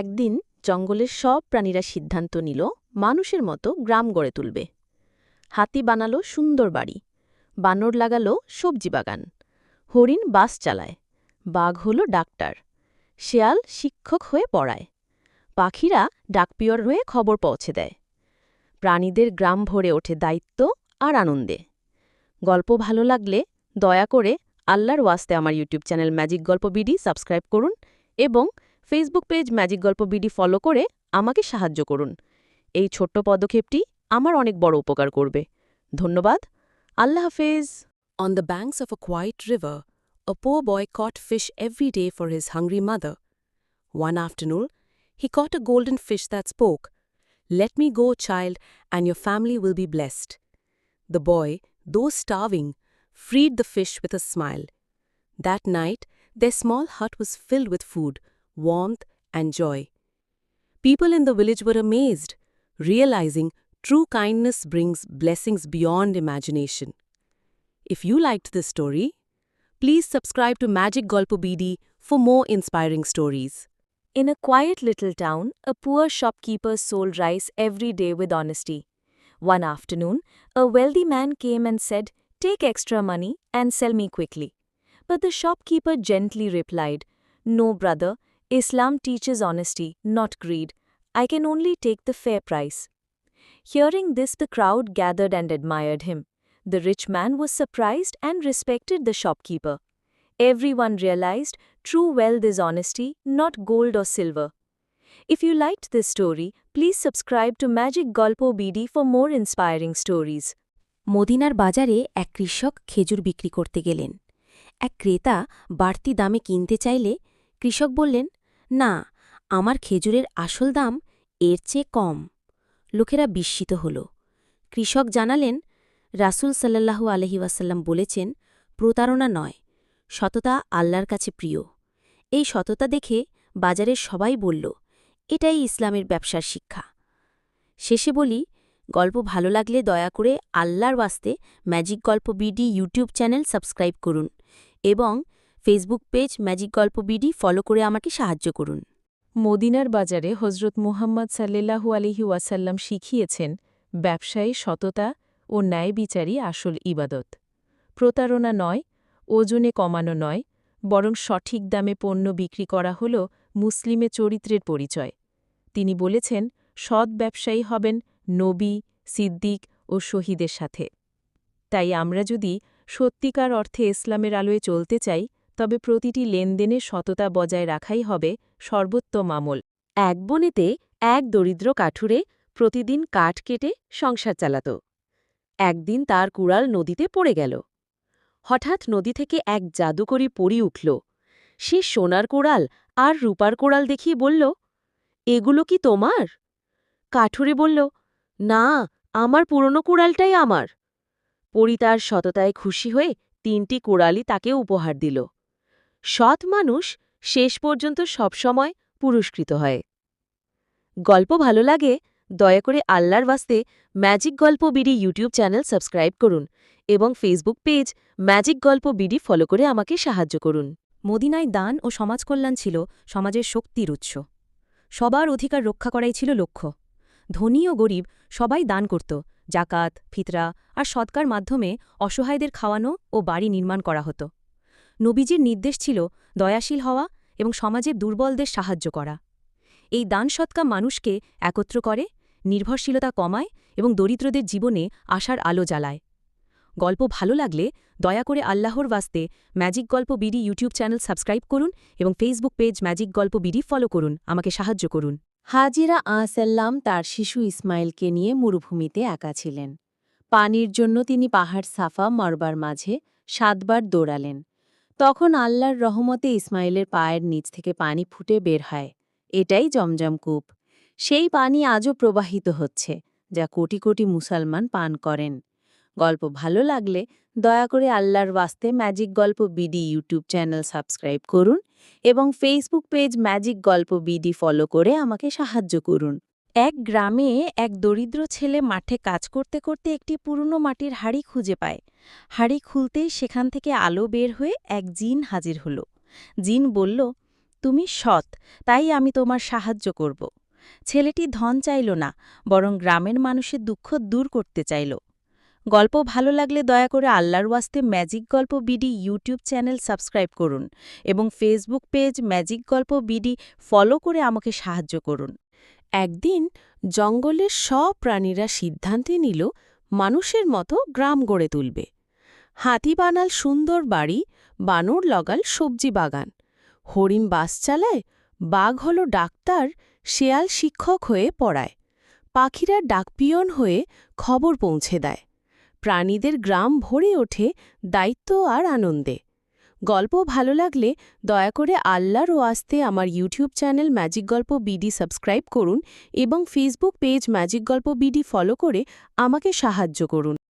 একদিন জঙ্গলের সব প্রাণীরা সিদ্ধান্ত নিল, মানুষের মতো গ্রাম গড়ে তুলবে। হাতি বানালো সুন্দর বাড়ি, বানর লাগালো সবজি বাগান, হরিণ বাস চালায়, বাঘ হলো ডাক্তার, শেয়াল শিক্ষক হয়ে পড়ায়, পাখিরা ডাকপিয়র হয়ে খবর পৌঁছে দেয়। প্রাণীদের গ্রাম ভরে ওঠে দায়িত্ব আর আনন্দে। গল্প ভালো লাগলে দয়া করে আল্লাহর ওয়াস্তে আমার ইউটিউব চ্যানেল ম্যাজিক গল্প বিডি সাবস্ক্রাইব করুন এবং ফেসবুক পেজ ম্যাজিক গল্প বিডি ফলো করে আমাকে সাহায্য করুন এই ছোট্ট পদক্ষেপটি আমার অনেক বড় উপকার করবে ধন্যবাদ আল্লাহ হাফেজ On the banks of a quiet river, a poor boy caught fish every day for his hungry mother. One afternoon, he caught a golden fish that spoke, Let me go, child, and your family will be blessed. The boy, though starving, freed the fish with a smile. That night, their small hut was filled with food, warmth, and joy. People in the village were amazed, realizing true kindness brings blessings beyond imagination. If you liked this story, please subscribe to Magic Golpo BD for more inspiring stories. In a quiet little town, a poor shopkeeper sold rice every day with honesty. One afternoon, a wealthy man came and said, Take extra money and sell me quickly. But the shopkeeper gently replied, No, brother, Islam teaches honesty, not greed. I can only take the fair price. Hearing this, the crowd gathered and admired him. The rich man was surprised and respected the shopkeeper. Everyone realized true wealth is honesty, not gold or silver. If you liked this story, please subscribe to Magic Golpo BD for more inspiring stories. মদিনার বাজারে এক কৃষক খেজুর বিক্রি করতে গেলেন এক ক্রেতা বাড়তি দামে কিনতে চাইলে কৃষক বললেন না, আমার খেজুরের আসল দাম এর চেয়ে কম। লোকেরা বিস্মিত হল। কৃষক জানালেন, রাসূল সাল্লাল্লাহু আলহি ওয়াসাল্লাম বলেছেন, প্রতারণা নয়, সততা আল্লাহর কাছে প্রিয়। এই সততা দেখে বাজারের সবাই বলল, এটাই ইসলামের ব্যবসার শিক্ষা। শেষে বলি, গল্প ভালো লাগলে দয়া করে আল্লাহর বাস্তে magic Golpo BD YouTube channel subscribe করুন এবং ফেসবুক পেজ ম্যাজিক গল্প বিডি ফলো করে আমাকে সাহায্য করুন। মদিনার বাজারে হজরত মুহাম্মদ সাল্লাল্লাহু আলিহি ওয়াসাল্লাম শিখিয়েছেন, ব্যবসায়ী সততা ও ন্যায় বিচারই আসল ইবাদত। প্রতারণা নয়, ওজনে কমানো নয়, বরং সঠিক দামে পণ্য বিক্রি করা হল মুসলিমে চরিত্রের পরিচয়। তিনি বলেছেন, সৎ ব্যবসায়ী হবেন নবী, সিদ্দিক ও শহীদের সাথে। তাই আমরা যদি সত্যিকার অর্থে ইসলামের আলোয় চলতে চাই তবে প্রতিটি লেনদেনে সততা বজায় রাখাই হবে সর্বোত্তম আমল। এক বনেতে এক দরিদ্র কাঠুরে প্রতিদিন কাঠ কেটে সংসার চালাত। একদিন তার কুড়াল নদীতে পড়ে গেল। হঠাৎ নদী থেকে এক জাদুকরি পড়ি উঠল। সে সোনার কোড়াল আর রূপার কোড়াল দেখিয়ে বলল, এগুলো কি তোমার? কাঠুরে বলল, না, আমার পুরনো কুড়ালটাই আমার। পরি তার সততায় খুশি হয়ে তিনটি কোড়ালই তাকে উপহার দিল। সৎ মানুষ শেষ পর্যন্ত সবসময় পুরস্কৃত হয়। গল্প ভালো লাগে, দয়া করে আল্লাহর বাস্তে magic Golpo BD YouTube channel subscribe করুন এবং ফেসবুক পেজ ম্যাজিক গল্প বিডি ফলো করে আমাকে সাহায্য করুন। মদিনায় দান ও সমাজকল্যাণ ছিল সমাজের শক্তির উৎস। সবার অধিকার রক্ষা করাই ছিল লক্ষ্য। ধনী ও গরিব সবাই দান করত, জাকাত, ফিতরা আর সৎকার মাধ্যমে অসহায়দের খাওয়ানো ও বাড়ি নির্মাণ করা হতো। নবীজির নির্দেশ ছিল দয়াশীল হওয়া এবং সমাজের দুর্বলদের সাহায্য করা। এই দান সৎকা মানুষকে একত্র করে, নির্ভরশীলতা কমায় এবং দরিদ্রদের জীবনে আশার আলো জ্বালায়। গল্প ভালো লাগলে দয়া করে আল্লাহর বাস্তে magic Golpo BD YouTube channel subscribe করুন এবং ফেসবুক পেজ ম্যাজিক গল্প বিডি ফলো করুন, আমাকে সাহায্য করুন। হাজিরা আসাল্লাম তার শিশু ইসমাইলকে নিয়ে মরুভূমিতে একা ছিলেন। পানির জন্য তিনি পাহাড় সাফা মরবার মাঝে সাতবার দৌড়ালেন। তখন আল্লাহর রহমতে ইসমাইলের পায়ের নিচ থেকে পানি ফুটে বের হয়। এটাই জমজম কূপ। সেই পানি আজও প্রবাহিত হচ্ছে, যা কোটি কোটি মুসলমান পান করেন। গল্প ভালো লাগলে দয়া করে আল্লাহর বাস্তে magic Golpo BD YouTube channel subscribe করুন এবং ফেসবুক পেজ ম্যাজিক গল্প বিডি ফলো করে আমাকে সাহায্য করুন। এক গ্রামে এক দরিদ্র ছেলে মাঠে কাজ করতে করতে একটি পুরনো মাটির হাড়ি খুঁজে পায়। হাড়ি খুলতেই সেখান থেকে আলো বের হয়ে এক জিন হাজির হল। জিন বলল, তুমি সৎ, তাই আমি তোমার সাহায্য করব। ছেলেটি ধন চাইল না, বরং গ্রামের মানুষের দুঃখ দূর করতে চাইল। গল্প ভালো লাগলে দয়া করে আল্লাহর ওয়াস্তে magic Golpo BD YouTube channel subscribe করুন এবং ফেসবুক পেজ ম্যাজিক গল্প বিডি ফলো করে আমাকে সাহায্য করুন। একদিন জঙ্গলের সব প্রাণীরা সিদ্ধান্তে নিল, মানুষের মতো গ্রাম গড়ে তুলবে। হাতি বানাল সুন্দর বাড়ি, বানর লগাল সবজি বাগান। হরিণ বাস চালায়, বাঘ হল ডাক্তার, শেয়াল শিক্ষক হয়ে পড়ায়। পাখিরা ডাকপিয়ন হয়ে খবর পৌঁছে দেয়। প্রাণীদের গ্রাম ভরে ওঠে দায়িত্ব আর আনন্দে। গল্প ভালো লাগলে দয়া করে আল্লাহর ও আস্তে আমার YouTube channel Magic Golpo BD subscribe করুন এবং Facebook page Magic Golpo BD follow করে আমাকে সাহায্য করুন।